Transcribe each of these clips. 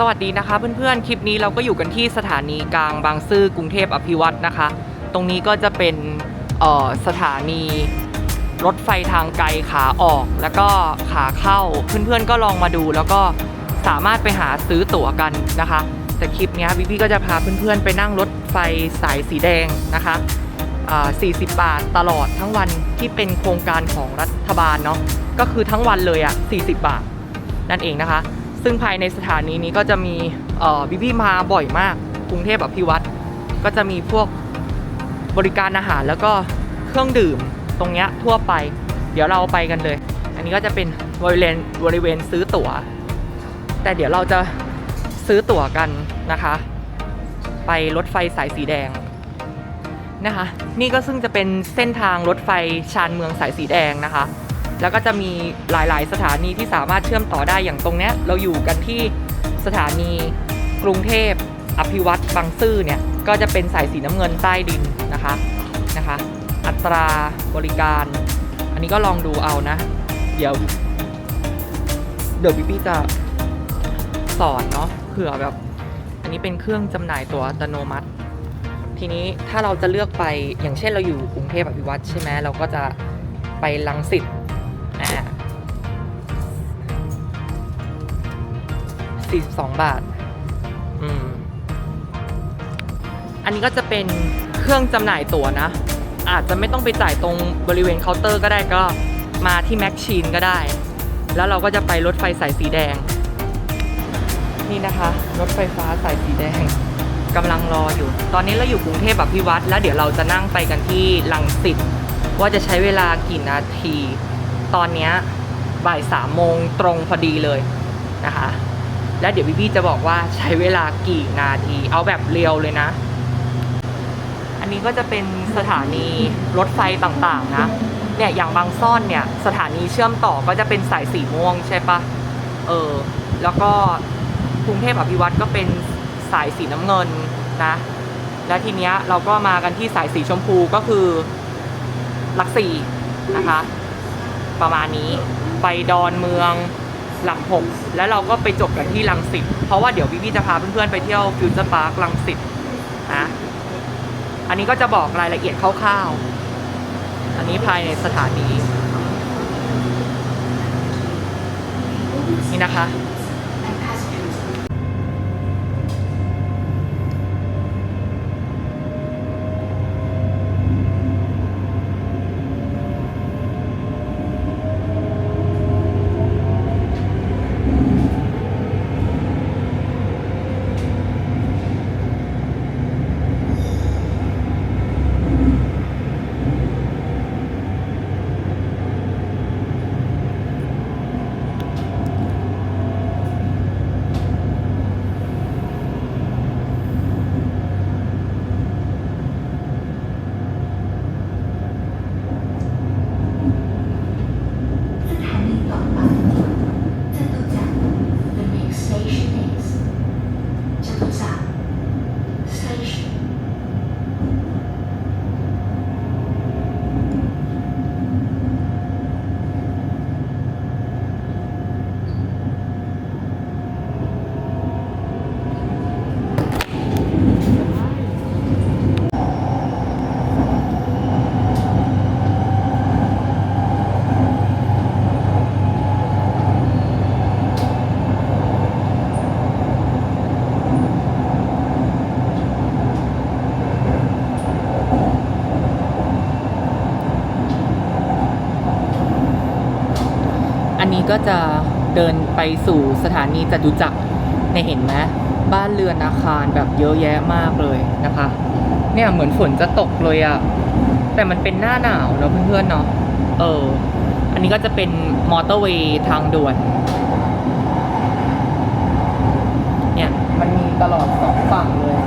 สวัสดีนะคะเพื่อนๆ คลิปนี้เราก็อยู่กันที่สถานีกลางบางซื่อกรุงเทพอภิวัตนะคะ ตรงนี้ก็จะเป็นสถานีรถไฟทางไกลขาออก แล้วก็ขาเข้าเพื่อนๆก็ลองมาดู แล้วก็สามารถไปหาซื้อตั๋วกันนะคะ แต่คลิปนี้พี่ๆก็จะพาเพื่อนๆ ไปนั่งรถไฟสายสีแดงนะคะ40 บาทตลอดทั้งวันที่เป็นโครงการของรัฐบาลเนาะก็คือทั้งวันเลยอะ40 บาทนั่นเองนะคะ ซึ่งภายในสถานีนี้ก็จะมีเอ่อพี่ๆมาบ่อยมาก กรุงเทพอภิวัตรก็จะมีพวกบริการอาหารแล้วก็เครื่องดื่มตรงเนี้ยทั่วไป เดี๋ยวเราไปกันเลย อันนี้ก็จะเป็นบริเวณบริเวณซื้อตั๋ว แต่เดี๋ยวเราจะซื้อตั๋วกันนะคะ ไปรถไฟสายสีแดงนะคะ นี่ก็ซึ่งจะเป็นเส้นทางรถไฟชานเมืองสายสีแดงนะคะ แล้วก็จะมีหลายๆ สถานีที่สามารถเชื่อมต่อได้อย่างตรงเนี้ยเราอยู่กันที่สถานีกรุงเทพอภิวัตรบางซื่อเนี่ยก็จะเป็นสายสีน้ำเงินใต้ดินนะคะนะคะ อัตราบริการ อันนี้ก็ลองดูเอานะ เดี๋ยว เดี๋ยวพี่พี่จะสอนเนาะเผื่อแบบ อันนี้เป็นเครื่องจำหน่ายตั๋วอัตโนมัติ ทีนี้ถ้าเราจะเลือกไปอย่างเช่นเราอยู่กรุงเทพอภิวัตรใช่ไหมเราก็จะไปลังสิต 42 บาท อืม อันนี้ก็จะเป็นเครื่องจำหน่ายตั๋วนะ อาจจะไม่ต้องไปจ่ายตรงบริเวณเคาน์เตอร์ก็ได้ก็มาที่แม็กชีนก็ได้ แล้วเราก็จะไปรถไฟสายสีแดง นี่นะคะ รถไฟฟ้าสายสีแดงกำลังรออยู่ ตอนนี้เราอยู่กรุงเทพแบบพิวัตรแล้วเดี๋ยวเราจะนั่งไปกันที่ลังสิตว่าจะใช้เวลากี่นาที ตอนนี้บ่ายสามโมงตรงพอดีเลยนะคะ แล้วเดี๋ยวพี่ๆจะบอกว่าใช้เวลากี่นาที เอาแบบเรียวเลยนะ อันนี้ก็จะเป็นสถานีรถไฟต่างๆนะ เนี่ยอย่างบางซ่อนเนี่ยสถานีเชื่อมต่อก็จะเป็นสายสีม่วงใช่ปะเออ แล้วก็กรุงเทพอภิวัตรก็เป็นสายสีน้ำเงินนะ และทีเนี้ยเราก็มากันที่สายสีชมพูก็คือหลักสี่นะคะ ประมาณนี้ไปดอนเมือง หลังหกแล้วเราก็ไปจบกันที่ลังสิตเพราะว่าเดี๋ยวพี่ๆจะพาเพื่อนๆไปเที่ยวฟิวเจอร์พาร์คลังสิตนะอันนี้ก็จะบอกรายละเอียดคร่าวๆ อันนี้ภายในสถานีนี่นะคะ ก็จะเดินไปสู่สถานีจตุจักรเนี่ยเห็นไหมบ้านเรือนอาคารแบบเยอะแยะมากเลยนะคะ เนี่ยเหมือนฝนจะตกเลยอะแต่มันเป็นหน้าหนาวเนอะเพื่อนๆเนาะเออ อันนี้ก็จะเป็นมอเตอร์เวย์ทางด่วน เนี่ยมันมีตลอดสองฝั่งเลย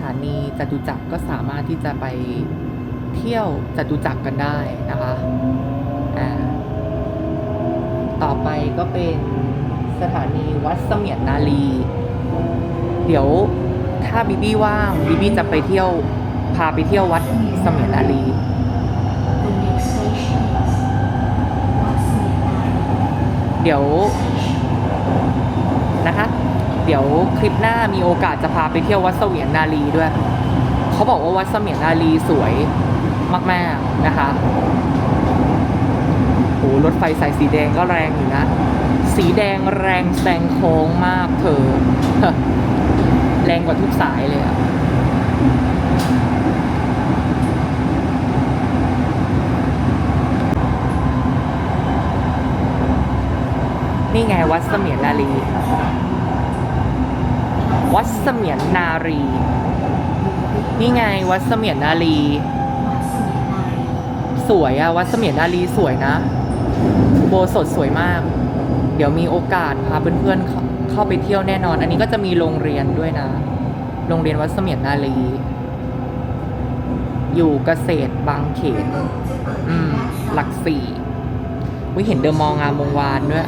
ถานีจตุจักรก็สามารถที่จะไปเที่ยวจตุจักรกันได้นะคะอ่าต่อไปก็เป็นสถานีวัดเสมียนนาลี เดี๋ยวถ้าบิบี้ว่างบิบี้จะไปเที่ยวพาไปเที่ยววัดเสมียนนาลี The next station is Wat Semianari เดี๋ยวนะคะ เดี๋ยวคลิปหน้ามีโอกาสจะพาไปเที่ยววัดเสวียนนาลีด้วย เขาบอกว่าวัดเสมียนนาลีสวยมากๆนะคะโอ้รถไฟสายสีแดงก็แรงอยู่นะ สีแดงแรงแซงโค้งมากเธอ แรงกว่าทุกสายเลยอะนี่ไงวัดเสมียนนาลี วัดเสมียนนารี นี่ไงวัดเสมียนนาลีสวยอะวัดเสมียนนารีสวยนะโบสถสวยมาก เดี๋ยวมีโอกาสพาเพื่อนๆเข้าเข้าไปเที่ยวแน่นอน อันนี้ก็จะมีโรงเรียนด้วยนะ โรงเรียนวัดเสมียนนาลีอยู่เกษตรบางเขน อืม หลักสี่วิเห็นเดอมองงามวงวานด้วย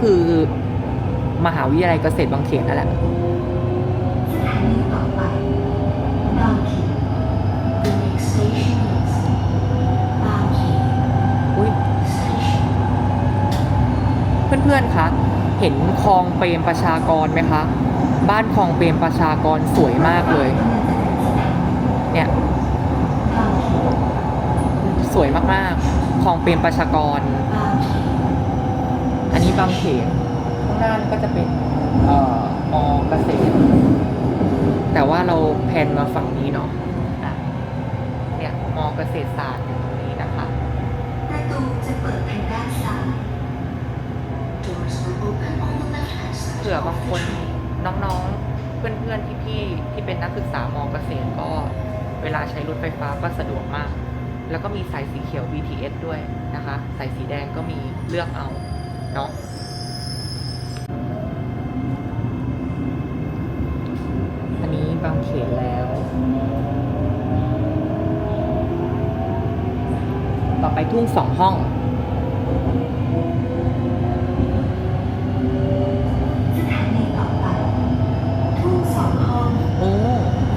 คือ มหาวิทยาลัยเกษตรบางเขนนั่นแหละสถานีต่อไปบางเขน The next station is บางเขน อุ้ย Station. เพื่อนๆ คะ เห็นคลองเปรมประชากรไหมคะ บ้านคลองเปรมประชากรสวยมากเลย เนี่ย บางเขนสวยมากๆ คลองเปรมประชากร บางเขนอันนี้ บางเขนข้างหน้านี่ก็จะเป็นเอ่อมอเกษตรแต่ว่าเราแพนมาฝั่งนี้เนาะอะเนี่ยมอเกษตรศาสตร์อยู่ตรงนี้นะคะ ประตูจะเปิดทางด้านซ้าย Doors will open on the left hand side เผื่อบาง of ค the น train. น้องๆ เพื่อนๆ พี่ๆ ที่เป็นนักศึกษามอเกษตรก็เวลาใช้รถไฟฟ้าก็สะดวกมาก แล้วก็มีสายสีเขียว BTS ด้วยนะคะ สายสีแดงก็มีเลือกเอาเนาะ อันนี้บางเขนแล้ว ต่อ ไปทุ่งสองห้อง สถานีต่อไปทุ่งสองห้อง โอ้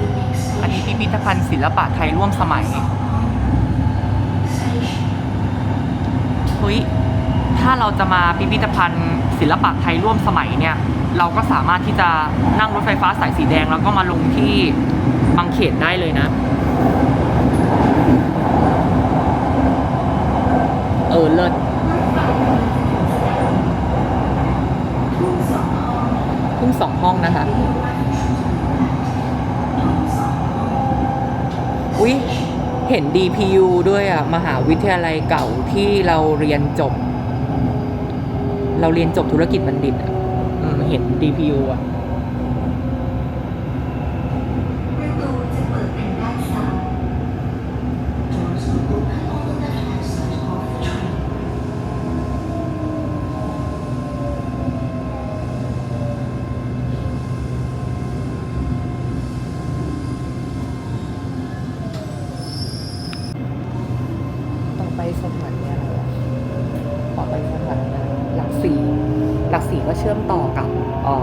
The next อันนี้ station พิพิธภัณฑ์ศิลปะไทยร่วมสมัย Station. เฮ้ย ถ้าเราจะมาพิพิธภัณฑ์ศิลปะไทยร่วมสมัยเนี่ย เราก็สามารถที่จะนั่งรถไฟฟ้าสายสีแดง แล้วก็มาลงที่บางเขนได้เลยนะ เออเลิศทุ่งสองห้องทุ่งสองห้องนะคะ อุ๊ย เห็น DPU ด้วยอะมหาวิทยาลัยเก่าที่เราเรียนจบ เราเรียนจบธุรกิจบัณฑิตอะเห็น DPU อะตูจะเปิดทางด้านซ้าย Doors will open on the left hand side of the train. ต่อไป สถานีอะไรอะต่อไปสถานีหลักสี่หลักสี่ก็เชื่อมต่อกับอ่อ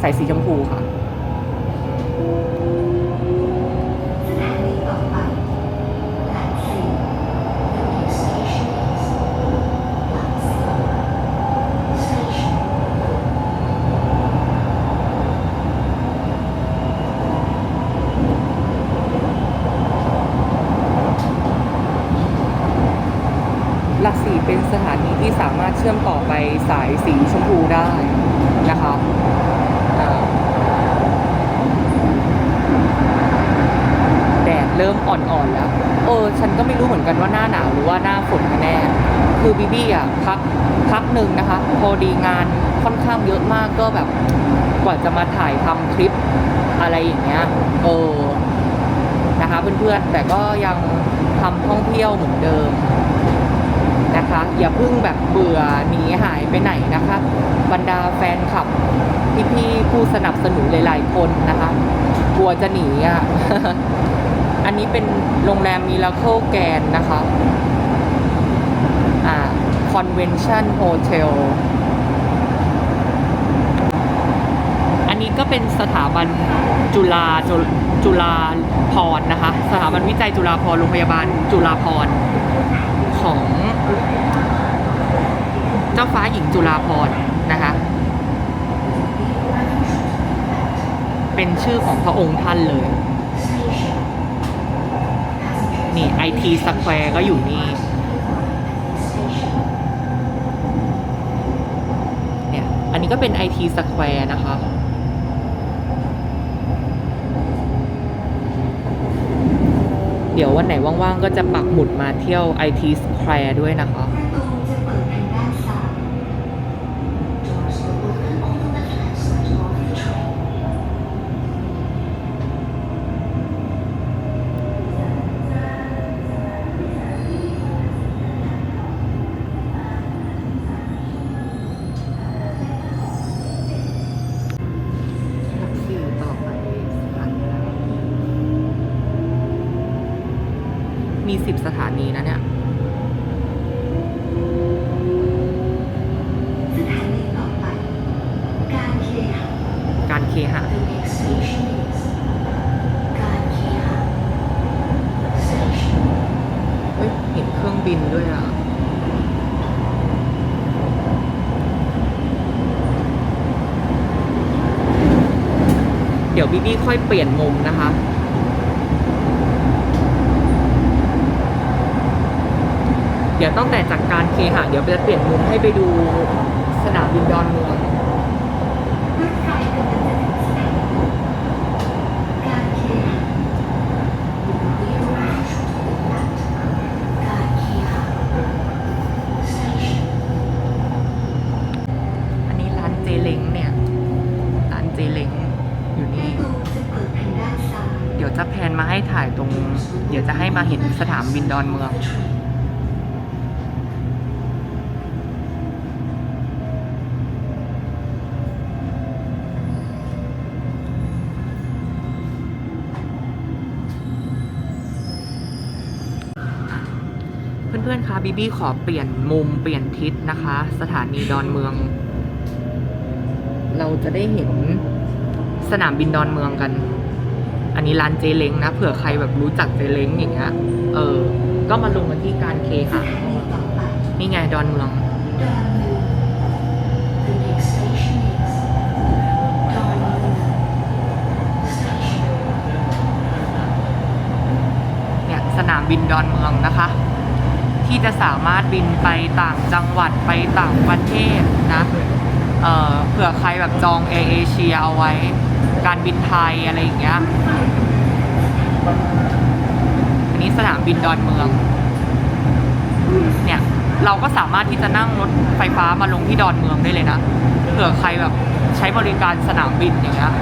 สายสีชมพูค่ะ สถานีต่อไปหลักสี่ The next station is หลักสี่ Station. หลักสี่เป็นสถานีที่สามารถเชื่อมต่อไปสายสีชมพูได้นะคะอ่าแดดเริ่มอ่อนๆแล้ว เออ ฉันก็ไม่รู้เหมื อนกันว่าหน้าหนาวหรือว่าหน้าฝนกันแน่ คือบีบี้อะพักพักหนึ่งนะคะ พอดีงานค่อนข้างเยอะมากก็แบบกว่าจะมาถ่ายทำคลิปอะไรอย่างเงี้ยเออนะคะเพื่อนๆแต่ก็ยังทำท่องเที่ยวเหมือนเดิมนะคะ อย่าเพิ่งแบบเบื่อหนีหายไปไหนนะคะ บรรดาแฟนคลับพี่ๆผู้สนับสนุนหลายๆคนนะคะกลัวจะหนีอะ อันนี้เป็นโรงแรมมิราเคิลแกนนะคะอ่า Convention Hotel อันนี้ก็เป็นสถาบันจุฬาจุจุฬาพรนะคะ สถาบันวิจัยจุฬาพรโรงพยาบาลจุฬาพรของ เจ้าฟ้าหญิงจุฬาพรนะคะ เป็นชื่อของพระองค์ท่านเลย นี่ไอทีสแควร์ก็อยู่นี่เนี่ยอันนี้ก็เป็นไอทีสแควร์นะคะเดี๋ยววันไหนว่างๆ ก็จะปักหมุดมาเที่ยว IT Square ด้วยนะคะ การเคหะ The next station is กาเคหะ Station เฮ้ยเห็นเครื่องบินด้วยอะเดี๋ยวบีบี้ค่อยเปลี่ยนมุมนะคะ เดี๋ยวต้องแต่จากการเคหะ เดี๋ยวจะเปลี่ยนมุมให้ไปดูสนามบินดอนเมือง รถไฟกำลังจะถึงสถานีการเคหะ You will be arrived at การเคหะ Station อันนี้ร้านเจเล้งเนี่ย ร้านเจเล้งอยู่ ประ นี่ ตูจะเปิดทางด้านซ้าย เดี๋ยวจะแพนมา ให้ถ่ายตรง เดี๋ยวจะให้มาเห็นสนามบินดอนเมือง เพื่อนๆคะบีบี้ขอเปลี่ยนมุมเปลี่ยนทิศนะคะ สถานีดอนเมือง เราจะได้เห็นสนามบินดอนเมืองกัน อันนี้ร้านเจเล้งนะเผื่อใครแบบรู้จักเจเล้งอย่างเงี้ย เออ ก็มาลงกันที่การเคค่ะ นี่ไงดอนเมือง เนี่ยสนามบินดอนเมืองนะคะ ที่จะสามารถบินไปต่างจังหวัดไปต่างประเทศนะ เอ่อเผื่อใครแบบจองแอร์เอเชียเอาไว้ การบินไทยอะไรอย่างเงี้ย อันนี้สนามบินดอนเมือง เนี่ย เราก็สามารถที่จะนั่งรถไฟฟ้ามาลงที่ดอนเมืองได้เลยนะ เผื่อใครแบบใช้บริการสนามบินอย่างเงี้ย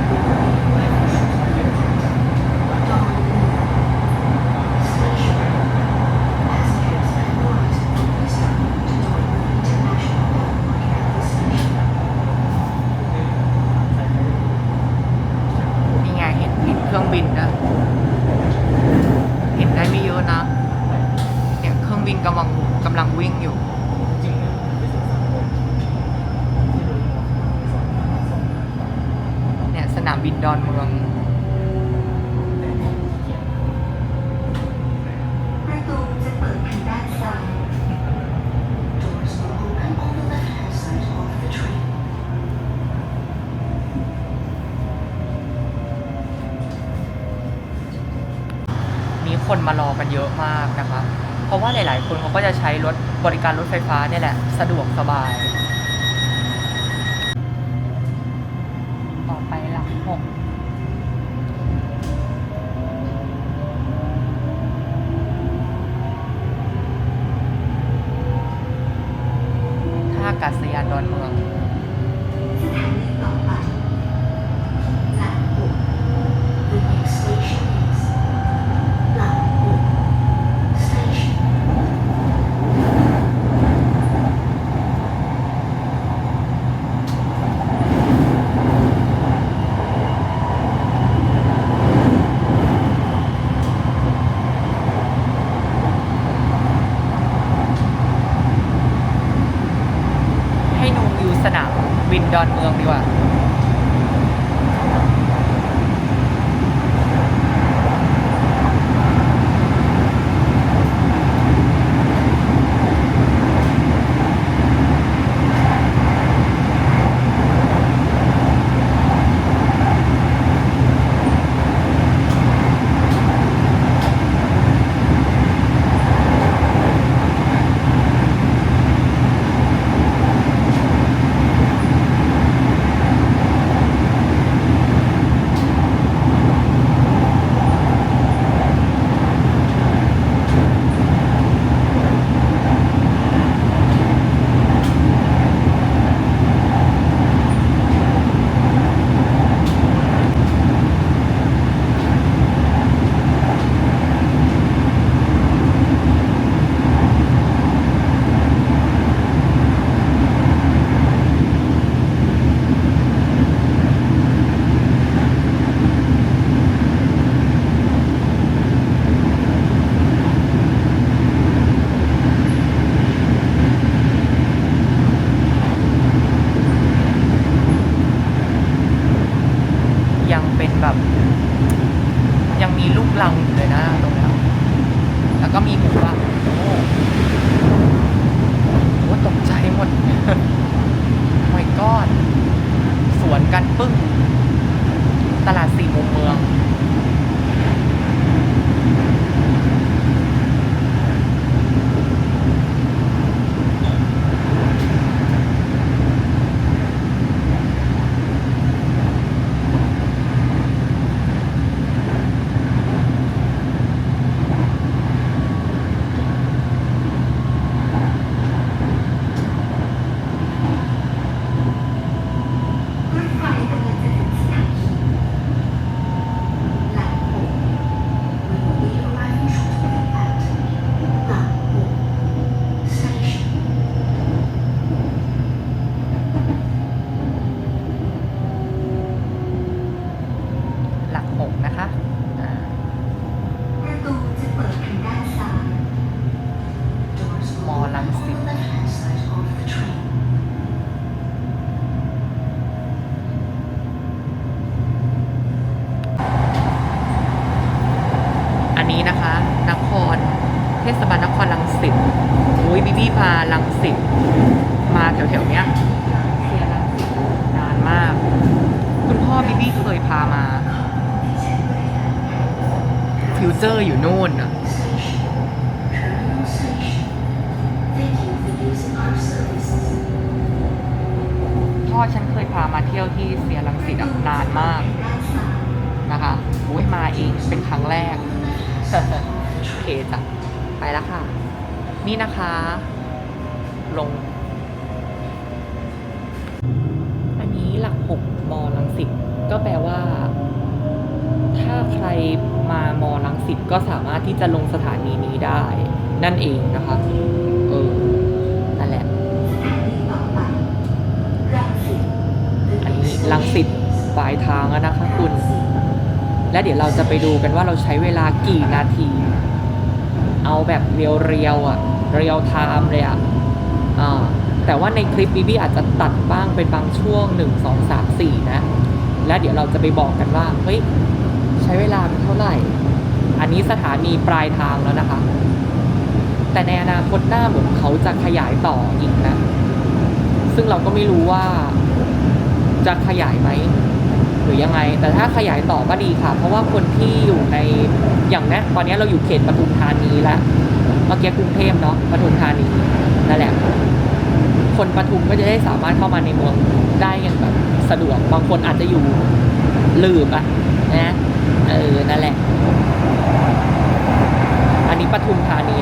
นี่ไงเห็นเห็นเครื่องบินนะ เห็นได้ไม่เยอะนะ เนี่ยเครื่องบินกำลังกำลังวิ่งอยู่ เนี่ยสนามบินดอนเมือง ประตูจะเปิดทางด้านซ้าย Doors will open on the left-hand side of the train. มี คนมารอกันเยอะมากนะคะ เพราะว่าหลาย ๆ คนเขาก็จะใช้รถบริการรถไฟฟ้าเนี่ยแหละ สะดวกสบายาลังสิตมาแถวๆเนี้ยนานมาก คุณพ่อบิบี้เคยพามา ฟิวเจอร์อยู่นู่นอะพ่อฉันเคยพามาเที่ยวที่เสียลังสิตอะนานมากนะคะโอ้ยมาเองเป็นครั้งแรก โอเคจ้ะ ไปแล้วค่ะ นี่นะคะ ลง อันนี้หลักหกมอลังสิตก็แปลว่า ถ้าใครมามอลังสิตก็สามารถที่จะลงสถานีนี้ได้ นั่นเองนะคะเออนั่นแหละสถานีต่อไปรังสิตอันนี้ลังสิตปลายทางแล้วนะคะคุณ และเดี๋ยวเราจะไปดูกันว่าเราใช้เวลากี่นาที เอาแบบเรียวๆอะ เรียวไทม์เลยอะอ่า แต่ว่าในคลิปบีบี้อาจจะตัดบ้างเป็นบางช่วง 1 2 3 4 นะ และเดี๋ยวเราจะไปบอกกันว่า เฮ้ย ใช้เวลาเป็นเท่าไหร่ อันนี้สถานีปลายทางแล้วนะคะ แต่ในอนาคตหน้าเหมือนเขาจะขยายต่ออีกนะ ซึ่งเราก็ไม่รู้ว่าจะขยายไหมหรือยังไง แต่ถ้าขยายต่อก็ดีค่ะ เพราะว่าคนที่อยู่ในอย่างเนี้ยตอนนี้เราอยู่เขตปทุมธานีแล้วเมื่อกี้กรุงเทพเนาะปทุมธานี นั่นแหละ คนปทุมก็จะได้สามารถเข้ามาในเมืองได้อย่างแบบสะดวก บางคนอาจจะอยู่ลืบอะนะเออนั่นแหละ อันนี้ปทุมธานี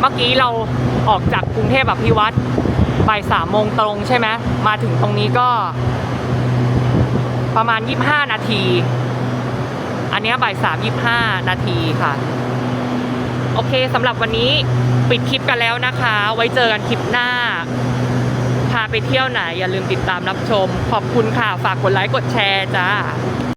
เมื่อกี้เราออกจากกรุงเทพแบบพิวัตรบ่ายสามโมงตรงใช่ไหมมาถึงตรงนี้ก็ ประมาณ 25 นาที อันนี้บ่ายสามยี่ห้านาทีค่ะ โอเคสำหรับวันนี้ปิดคลิปกันแล้วนะคะ ไว้เจอกันคลิปหน้า พาไปเที่ยวไหนอย่าลืมติดตามรับชม ขอบคุณค่ะ ฝากกดไลค์กดแชร์จ้า